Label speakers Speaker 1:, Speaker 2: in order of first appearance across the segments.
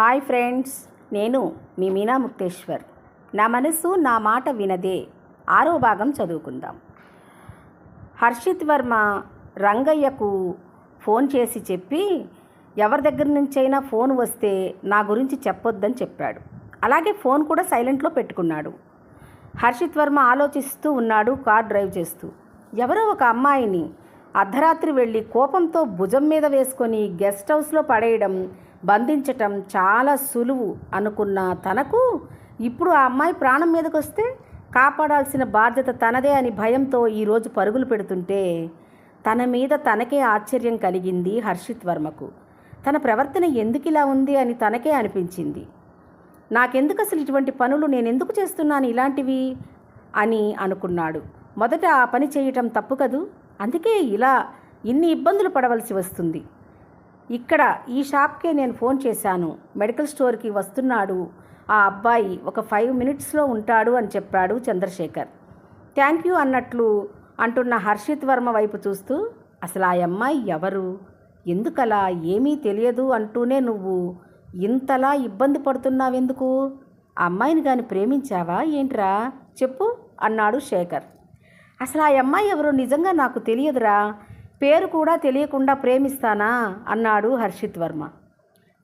Speaker 1: Hi friends నేను మీ మీనా ముక్తేశ్వర్. నా మనసు నా మాట వినదే. ఆరో భాగం చదువుకుందాం. హర్షిత్ వర్మ రంగయ్యకు ఫోన్ చేసి చెప్పి ఎవరి దగ్గర నుంచైనా ఫోన్ వస్తే నా గురించి చెప్పొద్దని చెప్పాడు. అలాగే ఫోన్ కూడా సైలెంట్లో పెట్టుకున్నాడు. హర్షిత్ వర్మ ఆలోచిస్తూ ఉన్నాడు కార్ డ్రైవ్ చేస్తూ. ఎవరో ఒక అమ్మాయిని అర్ధరాత్రి వెళ్ళి కోపంతో భుజం మీద వేసుకొని గెస్ట్ హౌస్లో పడేయడం బంధించటం చాలా సులువు అనుకున్న తనకు ఇప్పుడు ఆ అమ్మాయి ప్రాణం మీదకి వస్తే కాపాడాల్సిన బాధ్యత తనదే అని భయంతో ఈరోజు పరుగులు పెడుతుంటే తన మీద తనకే ఆశ్చర్యం కలిగింది హర్షిత్ వర్మకు. తన ప్రవర్తన ఎందుకు ఇలా ఉంది అని తనకే అనిపించింది. నాకెందుకు అసలు ఇటువంటి పనులు నేను ఎందుకు చేస్తున్నాను ఇలాంటివి అని అనుకున్నాడు. మొదట ఆ పని చేయటం తప్పు కదూ? అందుకే ఇలా ఇన్ని ఇబ్బందులు పడవలసి వస్తుంది. ఇక్కడ ఈ షాప్కే నేను ఫోన్ చేశాను. మెడికల్ స్టోర్కి వస్తున్నాడు. ఆ అబ్బాయి ఒక ఫైవ్ మినిట్స్లో ఉంటాడు అని చెప్పాడు చంద్రశేఖర్. థ్యాంక్ యూ అన్నట్లు అంటున్న హర్షిత్ వర్మ వైపు చూస్తూ అసలు ఆ అమ్మాయి ఎవరు? ఎందుకలా? ఏమీ తెలియదు అంటూనే నువ్వు ఇంతలా ఇబ్బంది పడుతున్నావెందుకు? ఆ అమ్మాయిని కానీ ప్రేమించావా? ఏంట్రా? చెప్పు అన్నాడు శేఖర్. అసలు ఆ అమ్మాయి ఎవరో నిజంగా నాకు తెలియదురా. పేరు కూడా తెలియకుండా ప్రేమిస్తానా? అన్నాడు హర్షిత్ వర్మ.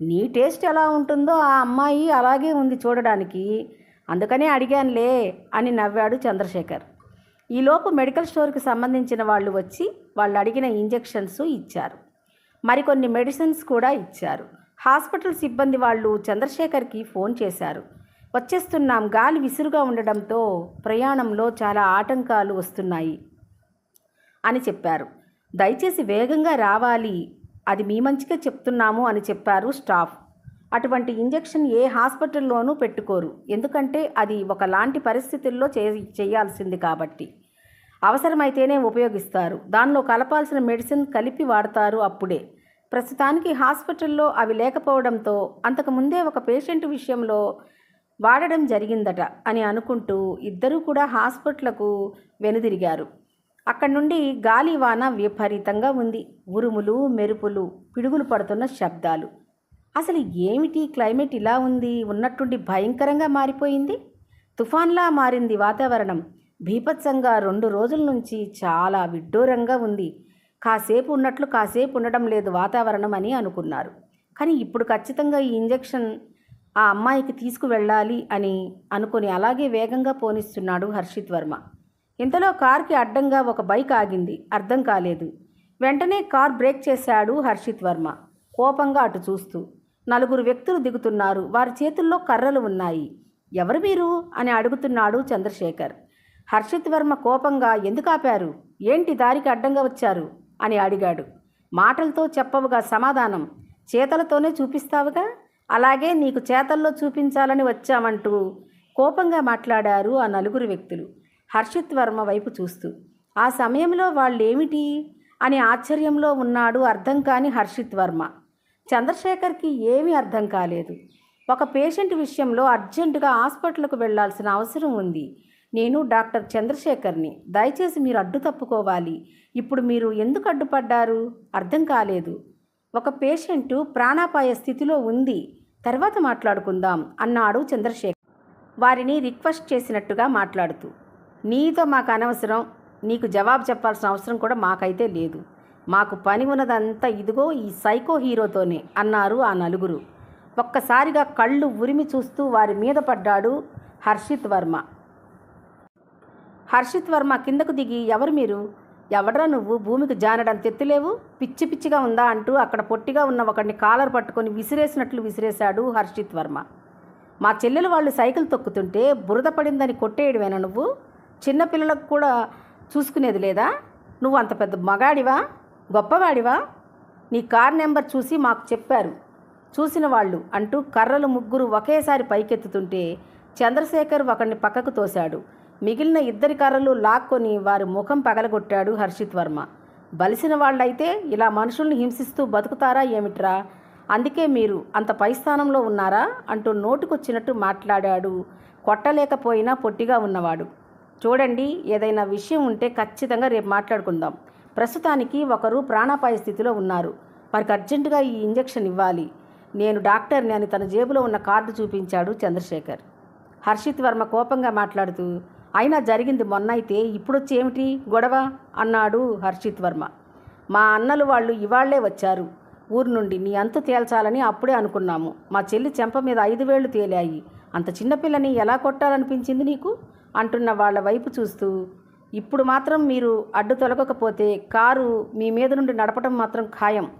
Speaker 1: నీ టేస్ట్ ఎలా ఉంటుందో ఆ అమ్మాయి అలాగే ఉంది చూడడానికి. అందుకనే అడిగానులే అని నవ్వాడు చంద్రశేఖర్. ఈలోపు మెడికల్ స్టోర్కి సంబంధించిన వాళ్ళు వచ్చి వాళ్ళు అడిగిన ఇంజెక్షన్స్ ఇచ్చారు. మరికొన్ని మెడిసిన్స్ కూడా ఇచ్చారు. హాస్పిటల్ సిబ్బంది వాళ్ళు చంద్రశేఖర్కి ఫోన్ చేశారు. వచ్చేస్తున్నాం. గాలి విసురుగా ఉండడంతో ప్రయాణంలో చాలా ఆటంకాలు వస్తున్నాయి అని చెప్పారు. దయచేసి వేగంగా రావాలి. అది మీ మంచిగా చెప్తున్నాము అని చెప్పారు స్టాఫ్. అటువంటి ఇంజెక్షన్ ఏ హాస్పిటల్లోనూ పెట్టుకోరు. ఎందుకంటే అది ఒకలాంటి పరిస్థితుల్లో చే చేయాల్సింది కాబట్టి. అవసరమైతేనే ఉపయోగిస్తారు. దానిలో కలపాల్సిన మెడిసిన్ కలిపి వాడతారు అప్పుడే. ప్రస్తుతానికి హాస్పిటల్లో అవి లేకపోవడంతో అంతకుముందే ఒక పేషెంట్ విషయంలో వాడడం జరిగిందట అని అనుకుంటూ ఇద్దరూ కూడా హాస్పిటల్కు వెనుదిరిగారు. అక్కడి నుండి గాలి వాన విపరీతంగా ఉంది. ఉరుములు మెరుపులు పిడుగులు పడుతున్న శబ్దాలు. అసలు ఏమిటి క్లైమేట్ ఇలా ఉంది? ఉన్నట్టుండి భయంకరంగా మారిపోయింది. తుఫాన్లా మారింది వాతావరణం. భీభత్సంగా రెండు రోజుల నుంచి చాలా విడ్డూరంగా ఉంది. కాసేపు ఉన్నట్లు కాసేపు ఉండడం లేదు వాతావరణం అని అనుకున్నారు. కానీ ఇప్పుడు ఖచ్చితంగా ఈ ఇంజెక్షన్ ఆ అమ్మాయికి తీసుకువెళ్ళాలి అని అనుకుని అలాగే వేగంగా పోనిస్తున్నాడు హర్షిత్ వర్మ. ఇంతలో కార్కి అడ్డంగా ఒక బైక్ ఆగింది. అర్థం కాలేదు. వెంటనే కార్ బ్రేక్ చేశాడు హర్షిత్ వర్మ. కోపంగా అటు చూస్తూ నలుగురు వ్యక్తులు దిగుతున్నారు. వారి చేతుల్లో కర్రలు ఉన్నాయి. ఎవరు మీరు? అని అడుగుతున్నాడు చంద్రశేఖర్. హర్షిత్ వర్మ కోపంగా ఎందుకు ఆపారు? ఏంటి దారికి అడ్డంగా వచ్చారు? అని అడిగాడు. మాటలతో చెప్పవుగా సమాధానం. చేతలతోనే చూపిస్తావుగా? అలాగే నీకు చేతల్లో చూపించాలని వచ్చామంటూ కోపంగా మాట్లాడారు ఆ నలుగురు వ్యక్తులు. హర్షిత్ వర్మ వైపు చూస్తూ ఆ సమయంలో వాళ్ళేమిటి? అని ఆశ్చర్యంలో ఉన్నాడు అర్థం కాని హర్షిత్ వర్మ చంద్రశేఖర్కి ఏమీ అర్థం కాలేదు. ఒక పేషెంట్ విషయంలో అర్జెంటుగా హాస్పిటల్కు వెళ్ళాల్సిన అవసరం ఉంది. నేను డాక్టర్ చంద్రశేఖర్ని. దయచేసి మీరు అడ్డు తప్పుకోవాలి. ఇప్పుడు మీరు ఎందుకు అడ్డుపడ్డారు? అర్థం కాలేదు. ఒక పేషెంటు ప్రాణాపాయ స్థితిలో ఉంది. తర్వాత మాట్లాడుకుందాం అన్నాడు చంద్రశేఖర్. వారిని రిక్వెస్ట్ చేసినట్టుగా మాట్లాడుతూ నీతో మాకు అనవసరం నీకు జవాబు చెప్పాల్సిన అవసరం కూడా మాకైతే లేదు. మాకు పని ఉన్నదంతా ఇదిగో ఈ సైకో హీరోతోనే అన్నారు ఆ నలుగురు. ఒక్కసారిగా కళ్ళు ఉరిమి చూస్తూ వారి మీద పడ్డాడు హర్షిత్ వర్మ. హర్షిత్ వర్మ కిందకు దిగి ఎవరు మీరు? ఎవడ్రా నువ్వు? భూమికి జానడం తెత్తులేవు? పిచ్చి పిచ్చిగా ఉందా? అంటూ అక్కడ పొట్టిగా ఉన్న ఒకడిని కాలర్ పట్టుకొని విసిరేసినట్లు విసిరేశాడు హర్షిత్ వర్మ. మా చెల్లెలు వాళ్ళు సైకిల్ తొక్కుతుంటే బురద పడిందని కొట్టేయడమేనా నువ్వు? చిన్నపిల్లలకు కూడా చూసుకునేది లేదా? నువ్వు అంత పెద్ద మగాడివా? గొప్పవాడివా? నీ కార్ నెంబర్ చూసి మాకు చెప్పారు. చూసిన వాళ్ళు అంటూ కర్రలు ముగ్గురు ఒకేసారి పైకెత్తుతుంటే చంద్రశేఖర్ ఒకరిని పక్కకు తోశాడు. మిగిలిన ఇద్దరి కర్రలు లాక్కొని వారి ముఖం పగలగొట్టాడు హర్షిత్ వర్మ. బలిసిన వాళ్ళైతే ఇలా మనుషుల్ని హింసిస్తూ బతుకుతారా ఏమిట్రా? అందుకే మీరు అంత పై స్థానంలో ఉన్నారా? అంటూ నోటుకొచ్చినట్టు మాట్లాడాడు. కొట్టలేకపోయినా పొట్టిగా ఉన్నవాడు. చూడండి ఏదైనా విషయం ఉంటే ఖచ్చితంగా రేపు మాట్లాడుకుందాం. ప్రస్తుతానికి ఒకరు ప్రాణాపాయ స్థితిలో ఉన్నారు. వారికి అర్జెంటుగా ఈ ఇంజెక్షన్ ఇవ్వాలి. నేను డాక్టర్ని అని తన జేబులో ఉన్న కార్డు చూపించాడు చంద్రశేఖర్. హర్షిత్ వర్మ కోపంగా మాట్లాడుతూ అయినా జరిగింది మొన్న అయితే ఇప్పుడొచ్చి ఏమిటి గొడవ? అన్నాడు హర్షిత్ వర్మ. మా అన్నలు వాళ్ళు ఇవాళ్ళే వచ్చారు. ఊరు నుండి నీ అంతు తేల్చాలని అప్పుడే అనుకున్నాము. మా చెల్లి చెంప మీద ఐదు వేళ్ళు తేలాయి. అంత చిన్నపిల్లని ఎలా కొట్టాలనిపించింది నీకు? అంటున్న వాళ్ళ వైపు చూస్తూ. ఇప్పుడు మాత్రం మీరు అడ్డు తొలగకపోతే కారు మీ మీద నుండి నడపడం మాత్రం ఖాయం.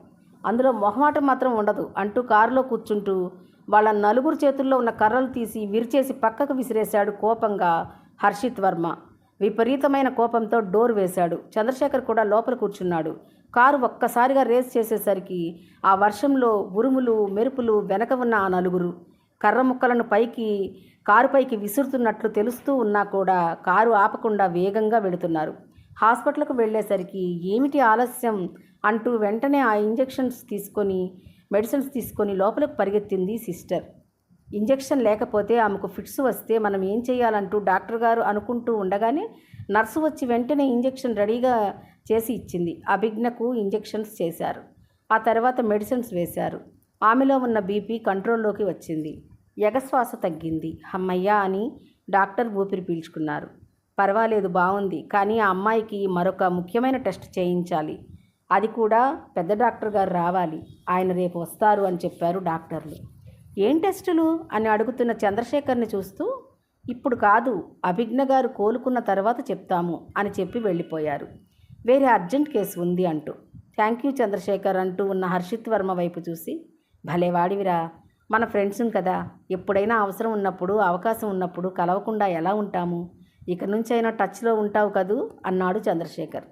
Speaker 1: అందులో మొహమాటం మాత్రం ఉండదు అంటూ కారులో కూర్చుంటూ వాళ్ళ నలుగురు చేతుల్లో ఉన్న కర్రలు తీసి విరిచేసి పక్కకు విసిరేశాడు కోపంగా హర్షిత్ వర్మ. విపరీతమైన కోపంతో డోర్ వేశాడు. చంద్రశేఖర్ కూడా లోపల కూర్చున్నాడు. కారు ఒక్కసారిగా రేస్ చేసేసరికి ఆ వర్షంలో ఉరుములు మెరుపులు వెనక ఉన్న ఆ నలుగురు కర్ర ముక్కలను పైకి కారు పైకి విసురుతున్నట్లు తెలుస్తూ ఉన్నా కూడా కారు ఆపకుండా వేగంగా వెళుతున్నారు. హాస్పిటల్కు వెళ్ళేసరికి ఏమిటి ఆలస్యం అంటూ వెంటనే ఆ ఇంజెక్షన్స్ తీసుకొని మెడిసిన్స్ తీసుకొని లోపలికి పరిగెత్తింది సిస్టర్. ఇంజెక్షన్ లేకపోతే ఆమెకు ఫిట్స్ వస్తే మనం ఏం చేయాలంటూ డాక్టర్ గారు అనుకుంటూ ఉండగానే నర్సు వచ్చి వెంటనే ఇంజెక్షన్ రెడీగా చేసి ఇచ్చింది. అభిజ్ఞకు ఇంజెక్షన్స్ చేశారు. ఆ తర్వాత మెడిసిన్స్ వేశారు. ఆమెలో ఉన్న బీపీ కంట్రోల్లోకి వచ్చింది. ఎగశ్వాస తగ్గింది. హమ్మయ్యా అని డాక్టర్ ఊపిరి పీల్చుకున్నారు. పర్వాలేదు బాగుంది కానీ ఆ అమ్మాయికి మరొక ముఖ్యమైన టెస్ట్ చేయించాలి. అది కూడా పెద్ద డాక్టర్ గారు రావాలి. ఆయన రేపు వస్తారు అని చెప్పారు డాక్టర్లు. ఏం టెస్టులు? అని అడుగుతున్న చంద్రశేఖర్ని చూస్తూ ఇప్పుడు కాదు అభిజ్ఞ గారు కోలుకున్న తర్వాత చెప్తాము అని చెప్పి వెళ్ళిపోయారు. వేరే అర్జెంట్ కేసు ఉంది అంటూ. థ్యాంక్ యూ చంద్రశేఖర్ అంటూ ఉన్న హర్షిత్ వర్మ వైపు చూసి భలే వాడివిరా. మన ఫ్రెండ్స్ని కదా. ఎప్పుడైనా అవసరం ఉన్నప్పుడు అవకాశం ఉన్నప్పుడు కలవకుండా ఎలా ఉంటాము? ఇక నుంచైనా టచ్లో ఉంటావు కదూ? అన్నాడు చంద్రశేఖర్.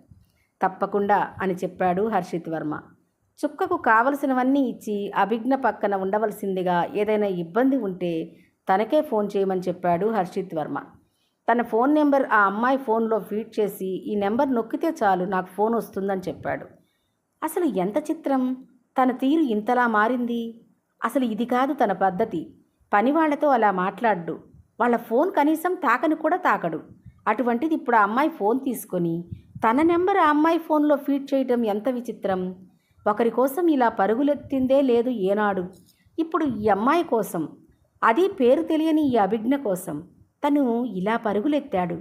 Speaker 1: తప్పకుండా అని చెప్పాడు హర్షిత్ వర్మ. చుక్కకు కావలసినవన్నీ ఇచ్చి అభిజ్ఞ పక్కన ఉండవలసిందిగా ఏదైనా ఇబ్బంది ఉంటే తనకే ఫోన్ చేయమని చెప్పాడు హర్షిత్ వర్మ. తన ఫోన్ నెంబర్ ఆ అమ్మాయి ఫోన్లో ఫీడ్ చేసి ఈ నెంబర్ నొక్కితే చాలు నాకు ఫోన్ వస్తుందని చెప్పాడు. అసలు ఎంత చిత్రం? తన తీరు ఇంతలా మారింది? అసలు ఇది కాదు తన పద్ధతి. పనివాళ్ళతో అలా మాట్లాడు వాళ్ళ ఫోన్ కనీసం తాకని కూడా తాకడు. అటువంటిది ఇప్పుడు ఆ అమ్మాయి ఫోన్ తీసుకొని తన నెంబర్ ఆ అమ్మాయి ఫోన్లో ఫీడ్ చేయటం ఎంత విచిత్రం? ఒకరి కోసం ఇలా పరుగులెత్తిందే లేదు ఏనాడు. ఇప్పుడు ఈ అమ్మాయి కోసం అది పేరు తెలియని ఈ అభిజ్ఞ కోసం తను ఇలా పరుగులెత్తాడు.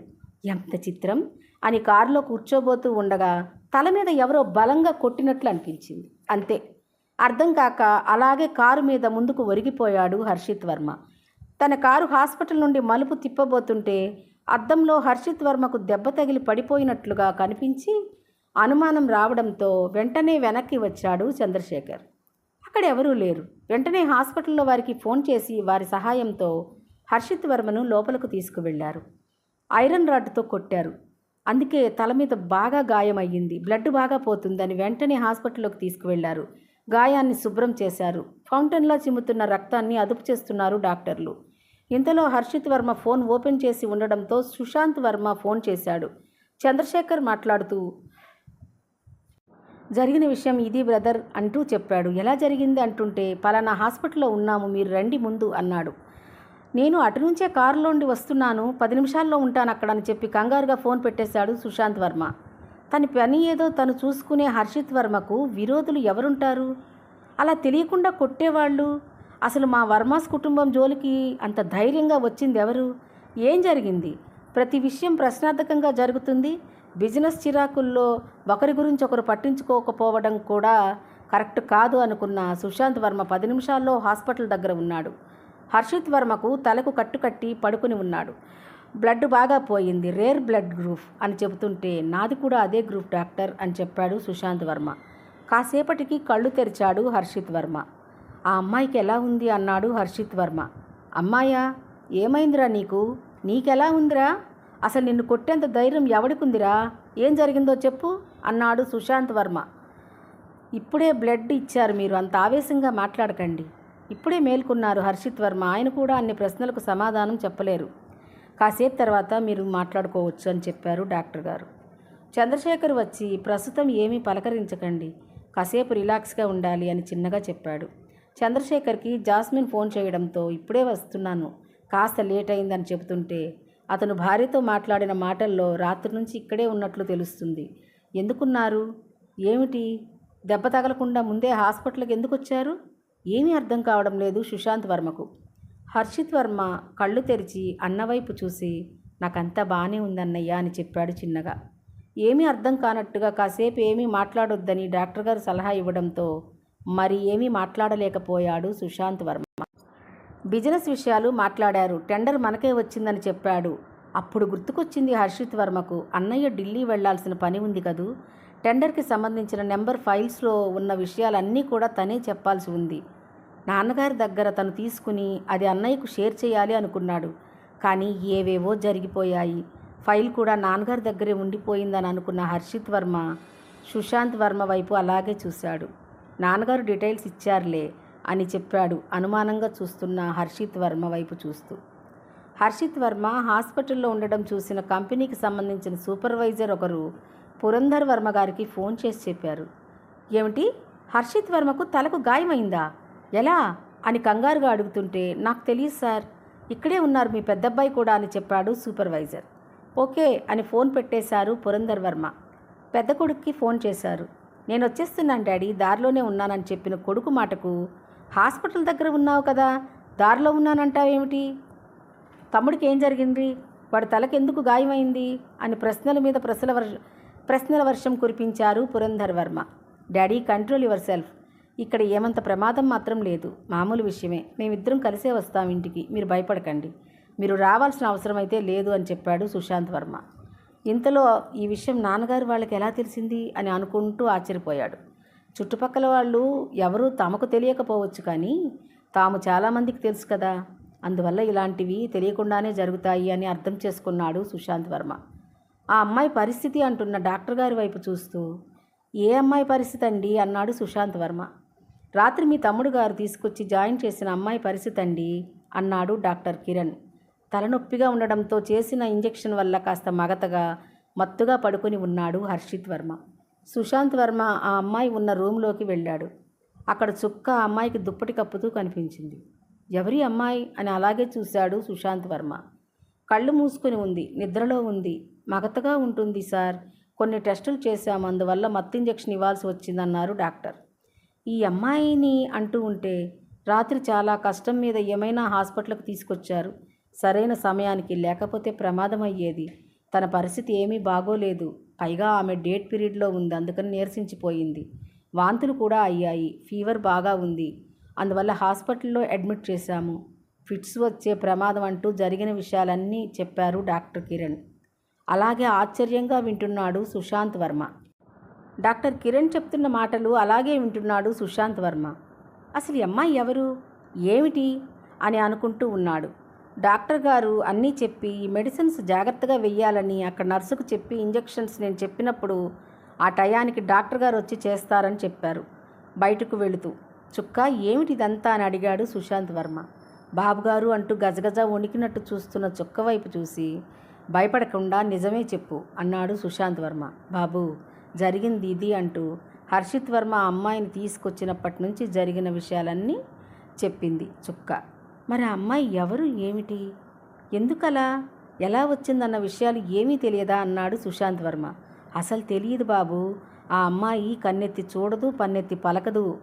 Speaker 1: ఎంత చిత్రం! అని కారులో కూర్చోబోతూ ఉండగా తల మీద ఎవరో బలంగా కొట్టినట్లు అనిపించింది. అంతే. అర్థం కాక అలాగే కారు మీద ముందుకు ఒరిగిపోయాడు హర్షిత్ వర్మ. తన కారు హాస్పిటల్ నుండి మలుపు తిప్పబోతుంటే అద్దంలో హర్షిత్ వర్మకు దెబ్బ తగిలి పడిపోయినట్లుగా కనిపించి అనుమానం రావడంతో వెంటనే వెనక్కి వచ్చాడు చంద్రశేఖర్. అక్కడ ఎవరూ లేరు. వెంటనే హాస్పిటల్లో వారికి ఫోన్ చేసి వారి సహాయంతో హర్షిత్ వర్మను లోపలకు తీసుకువెళ్ళారు. ఐరన్ రాడ్తో కొట్టారు. అందుకే తల మీద బాగా గాయమయ్యింది. బ్లడ్ బాగా పోతుందని వెంటనే హాస్పిటల్లోకి తీసుకువెళ్ళారు. గాయాన్ని శుభ్రం చేశారు. ఫౌంటైన్లో చిమ్ముతున్న రక్తాన్ని అదుపు చేస్తున్నారు డాక్టర్లు. ఇంతలో హర్షిత్ వర్మ ఫోన్ ఓపెన్ చేసి ఉండడంతో సుశాంత్ వర్మ ఫోన్ చేశాడు. చంద్రశేఖర్ మాట్లాడుతూ జరిగిన విషయం ఇది బ్రదర్ అంటూ చెప్పాడు. ఎలా జరిగింది అంటుంటే పలానా హాస్పిటల్లో ఉన్నాము మీరు రండి ముందు అన్నాడు. నేను అటు నుంచే కారులోండి వస్తున్నాను పది నిమిషాల్లో ఉంటాను అక్కడ అని చెప్పి కంగారుగా ఫోన్ పెట్టేశాడు సుశాంత్ వర్మ. తన పని ఏదో తను చూసుకునే హర్షిత్ వర్మకు విరోధులు ఎవరుంటారు? అలా తెలియకుండా కొట్టేవాళ్ళు? అసలు మా వర్మాస్ కుటుంబం జోలికి అంత ధైర్యంగా వచ్చింది ఎవరు? ఏం జరిగింది? ప్రతి విషయం ప్రశ్నార్థకంగా జరుగుతుంది. బిజినెస్ చిరాకుల్లో ఒకరి గురించి ఒకరు పట్టించుకోకపోవడం కూడా కరెక్ట్ కాదు అనుకున్న సుశాంత్ వర్మ పది నిమిషాల్లో హాస్పిటల్ దగ్గర ఉన్నాడు. హర్షిత్ వర్మకు తలకు కట్టుకట్టి పడుకుని ఉన్నాడు. బ్లడ్ బాగా పోయింది రేర్ బ్లడ్ గ్రూప్ అని చెబుతుంటే నాది కూడా అదే గ్రూప్ డాక్టర్ అని చెప్పాడు సుశాంత్ వర్మ. కాసేపటికి కళ్ళు తెరిచాడు హర్షిత్ వర్మ. ఆ అమ్మాయికి ఎలా ఉంది అన్నాడు హర్షిత్ వర్మ. అమ్మాయా ఏమైందిరా నీకు? నీకెలా ఉందిరా? అసలు నిన్ను కొట్టేంత ధైర్యం ఎవడికుందిరా? ఏం జరిగిందో చెప్పు అన్నాడు సుశాంత్ వర్మ. ఇప్పుడే బ్లడ్ ఇచ్చారు మీరు అంత ఆవేశంగా మాట్లాడకండి. ఇప్పుడే మేల్కొన్నారు హర్షిత్ వర్మ. ఆయన కూడా అన్ని ప్రశ్నలకు సమాధానం చెప్పలేరు. కాసేపు తర్వాత మీరు మాట్లాడుకోవచ్చు అని చెప్పారు డాక్టర్ గారు. చంద్రశేఖర్ వచ్చి ప్రస్తుతం ఏమీ పలకరించకండి. కాసేపు రిలాక్స్గా ఉండాలి అని చిన్నగా చెప్పాడు. చంద్రశేఖర్కి జాస్మిన్ ఫోన్ చేయడంతో ఇప్పుడే వస్తున్నాను. కాస్త లేట్ అయిందని చెబుతుంటే అతను భార్యతో మాట్లాడిన మాటల్లో రాత్రి నుంచి ఇక్కడే ఉన్నట్లు తెలుస్తుంది. ఎందుకున్నారు? ఏమిటి? దెబ్బ తగలకుండా ముందే హాస్పిటల్కి ఎందుకు వచ్చారు ఏమీ అర్థం కావడం లేదు సుశాంత్ వర్మకు. హర్షిత్ వర్మ కళ్ళు తెరిచి అన్నవైపు చూసి నాకంతా బాగానే ఉందన్నయ్య అని చెప్పాడు చిన్నగా. ఏమీ అర్థం కానట్టుగా కాసేపు ఏమీ మాట్లాడొద్దని డాక్టర్ గారు సలహా ఇవ్వడంతో మరి ఏమీ మాట్లాడలేకపోయాడు సుశాంత్ వర్మ. బిజినెస్ విషయాలు మాట్లాడారు. టెండర్ మనకే వచ్చిందని చెప్పాడు. అప్పుడు గుర్తుకొచ్చింది హర్షిత్ వర్మకు అన్నయ్య ఢిల్లీ వెళ్ళాల్సిన పని ఉంది కదూ? టెండర్కి సంబంధించిన నెంబర్ ఫైల్స్లో ఉన్న విషయాలన్నీ కూడా తనే చెప్పాల్సి ఉంది. నాన్నగారి దగ్గర తను తీసుకుని అది అన్నయ్యకు షేర్ చేయాలి అనుకున్నాడు. కానీ ఏవేవో జరిగిపోయాయి. ఫైల్ కూడా నాన్నగారి దగ్గరే ఉండిపోయిందని అనుకున్న హర్షిత్ వర్మ సుశాంత్ వర్మ వైపు అలాగే చూశాడు. నాన్నగారు డీటెయిల్స్ ఇచ్చారులే అని చెప్పాడు అనుమానంగా చూస్తున్న హర్షిత్ వర్మ వైపు చూస్తూ. హర్షిత్ వర్మ హాస్పిటల్లో ఉండడం చూసిన కంపెనీకి సంబంధించిన సూపర్వైజర్ ఒకరు పురంధర్ వర్మ గారికి ఫోన్ చేసి చెప్పారు. ఏమిటి? హర్షిత్ వర్మకు తలకు గాయమైందా? ఎలా? అని కంగారుగా అడుగుతుంటే నాకు తెలియదు సార్. ఇక్కడే ఉన్నారు మీ పెద్దబ్బాయి కూడా అని చెప్పాడు సూపర్వైజర్. ఓకే అని ఫోన్ పెట్టేశారు పురంధర్ వర్మ. పెద్ద కొడుక్కి ఫోన్ చేశారు. నేను వచ్చేస్తున్నాను డాడీ. దారిలోనే ఉన్నానని చెప్పిన కొడుకు మాటకు హాస్పిటల్ దగ్గర ఉన్నావు కదా. దారిలో ఉన్నానంటావేమిటి? తమ్ముడికి ఏం జరిగింది? వాడి తలకెందుకు గాయమైంది? అని ప్రశ్నల మీద ప్రశ్నల వర్ష ప్రశ్నల వర్షం కురిపించారు Purandhar Varma. Daddy control yourself. ఇక్కడ ఏమంత ప్రమాదం మాత్రం లేదు. మామూలు విషయమే. మేమిద్దరం కలిసే వస్తాం ఇంటికి. మీరు భయపడకండి. మీరు రావాల్సిన అవసరం అయితే లేదు అని చెప్పాడు సుశాంత్ వర్మ. ఇంతలో ఈ విషయం నాన్నగారు వాళ్ళకి ఎలా తెలిసింది అని అనుకుంటూ ఆశ్చర్యపోయాడు. చుట్టుపక్కల వాళ్ళు ఎవరూ తమకు తెలియకపోవచ్చు కానీ తాము చాలామందికి తెలుసు కదా. అందువల్ల ఇలాంటివి తెలియకుండానే జరుగుతాయి అని అర్థం చేసుకున్నాడు సుశాంత్ వర్మ. ఆ అమ్మాయి పరిస్థితి అంటున్న డాక్టర్ గారి వైపు చూస్తూ ఏ అమ్మాయి పరిస్థితి అండి అన్నాడు సుశాంత్ వర్మ. రాత్రి మీ తమ్ముడు గారు తీసుకొచ్చి జాయిన్ చేసిన అమ్మాయి పరిస్థితి అండి? అన్నాడు డాక్టర్ కిరణ్. తలనొప్పిగా ఉండడంతో చేసిన ఇంజెక్షన్ వల్ల కాస్త మగతగా మత్తుగా పడుకొని ఉన్నాడు హర్షిత్ వర్మ. సుశాంత్ వర్మ ఆ అమ్మాయి ఉన్న రూమ్లోకి వెళ్ళాడు. అక్కడ చుక్క ఆ అమ్మాయికి దుప్పటి కప్పుతూ కనిపించింది. ఎవరి అమ్మాయి అని అలాగే చూశాడు సుశాంత్ వర్మ. కళ్ళు మూసుకొని ఉంది నిద్రలో ఉంది. మగతగా ఉంటుంది సార్. కొన్ని టెస్టులు చేశాము అందువల్ల మత్తు ఇంజెక్షన్ ఇవ్వాల్సి వచ్చిందన్నారు డాక్టర్. ఈ అమ్మాయిని అంటూ ఉంటే రాత్రి చాలా కష్టం మీద ఏమైనా హాస్పిటల్కి తీసుకొచ్చారు. సరైన సమయానికి లేకపోతే ప్రమాదం అయ్యేది తన పరిస్థితి ఏమీ బాగోలేదు. పైగా ఆమె డేట్ పీరియడ్లో ఉంది. అందుకని నీరసించిపోయింది. వాంతులు కూడా అయ్యాయి. ఫీవర్ బాగా ఉంది. అందువల్ల హాస్పిటల్లో అడ్మిట్ చేశాము. ఫిట్స్ వచ్చే ప్రమాదం అంటూ జరిగిన విషయాలన్నీ చెప్పారు డాక్టర్ కిరణ్. అలాగే ఆశ్చర్యంగా వింటున్నాడు సుశాంత్ వర్మ. డాక్టర్ కిరణ్ చెప్తున్న మాటలు అలాగే వింటున్నాడు సుశాంత్ వర్మ. అసలు అమ్మాయి ఎవరు? ఏమిటి? అని అనుకుంటూ ఉన్నాడు. డాక్టర్ గారు అన్నీ చెప్పి మెడిసిన్స్ జాగ్రత్తగా వెయ్యాలని అక్కడ నర్సుకు చెప్పి ఇంజెక్షన్స్ నేను చెప్పినప్పుడు ఆ టయానికి డాక్టర్ గారు వచ్చి చేస్తారని చెప్పారు. బయటకు వెళుతూ చుక్క ఏమిటి ఇదంతా? అని అడిగాడు సుశాంత్ వర్మ. బాబుగారు అంటూ గజగజ వణికినట్టు చూస్తున్న చుక్క వైపు చూసి భయపడకుండా నిజమే చెప్పు అన్నాడు సుశాంత్ వర్మ. బాబు జరిగింది ఇది అంటూ హర్షిత్ వర్మ అమ్మాయిని తీసుకొచ్చినప్పటి నుంచి జరిగిన విషయాలన్నీ చెప్పింది చుక్క. మరి ఆ అమ్మాయి ఎవరు? ఏమిటి? ఎందుకలా? ఎలా వచ్చిందన్న విషయాలు ఏమీ తెలియదా? అన్నాడు సుశాంత్ వర్మ. అసలు తెలియదు బాబు. ఆ అమ్మాయి కన్నెత్తి చూడదు పన్నెత్తి పలకదు.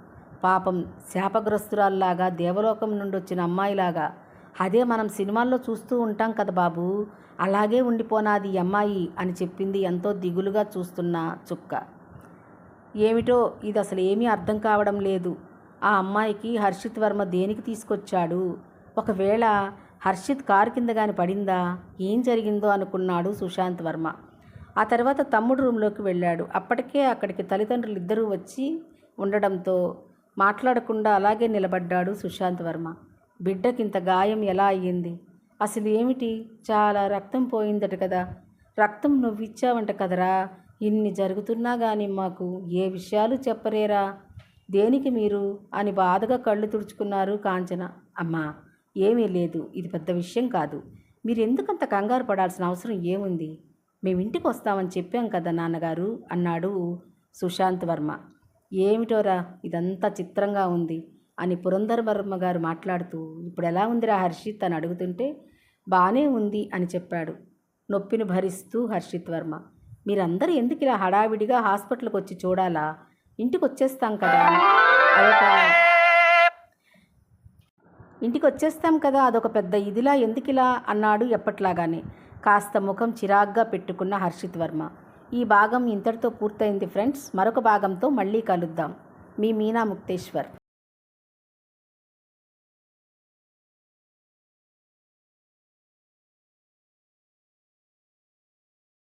Speaker 1: పాపం శాపగ్రస్తురాల్లాగా దేవలోకం నుండి వచ్చిన అమ్మాయిలాగా. అదే మనం సినిమాల్లో చూస్తూ ఉంటాం కదా బాబు. అలాగే ఉండిపోనాది అమ్మాయి అని చెప్పింది ఎంతో దిగులుగా చూస్తున్న చుక్క. ఏమిటో ఇది అసలు ఏమీ అర్థం కావడం లేదు. ఆ అమ్మాయికి హర్షిత్ వర్మ దేనికి తీసుకొచ్చాడు? ఒకవేళ హర్షిత్ కారు కింద కానీ పడిందా? ఏం జరిగిందో అనుకున్నాడు సుశాంత్ వర్మ. ఆ తర్వాత తమ్ముడు రూమ్లోకి వెళ్ళాడు. అప్పటికే అక్కడికి తల్లిదండ్రులు ఇద్దరూ వచ్చి ఉండడంతో మాట్లాడకుండా అలాగే నిలబడ్డాడు సుశాంత్ వర్మ. బిడ్డకింత గాయం ఎలా అయ్యింది? అసలు ఏమిటి చాలా రక్తం పోయిందట కదా. రక్తం నువ్విచ్చావంట కదరా. ఇన్ని జరుగుతున్నా కానీ మాకు ఏ విషయాలు చెప్పరేరా? దేనికి మీరు? అని బాధగా కళ్ళు తుడుచుకున్నారు కాంచన. అమ్మా ఏమీ లేదు. ఇది పెద్ద విషయం కాదు. మీరు ఎందుకంత కంగారు పడాల్సిన అవసరం ఏముంది? మేము ఇంటికి వస్తామని చెప్పాం కదా నాన్నగారు అన్నాడు సుశాంత్ వర్మ. ఏమిటోరా? ఇదంతా చిత్రంగా ఉంది అని పురంధర్ వర్మ గారు మాట్లాడుతూ ఇప్పుడు ఎలా ఉందిరా హర్షిత్? అని అడుగుతుంటే బాగానే ఉంది అని చెప్పాడు. నొప్పిని భరిస్తూ హర్షిత్ వర్మ. మీరందరూ ఎందుకు ఇలా హడావిడిగా హాస్పిటల్కి వచ్చి చూడాలా? ఇంటికి వచ్చేస్తాం కదా. అదొక ఇంటికి వచ్చేస్తాం కదా. అదొక పెద్ద ఇదిలా ఎందుకిలా అన్నాడు ఎప్పట్లాగానే. కాస్త ముఖం చిరాగ్గా పెట్టుకున్న హర్షిత్ వర్మ. ఈ భాగం ఇంతటితో పూర్తయింది ఫ్రెండ్స్. మరొక భాగంతో మళ్ళీ కలుద్దాం. మీ మీనా ముక్తేశ్వర్.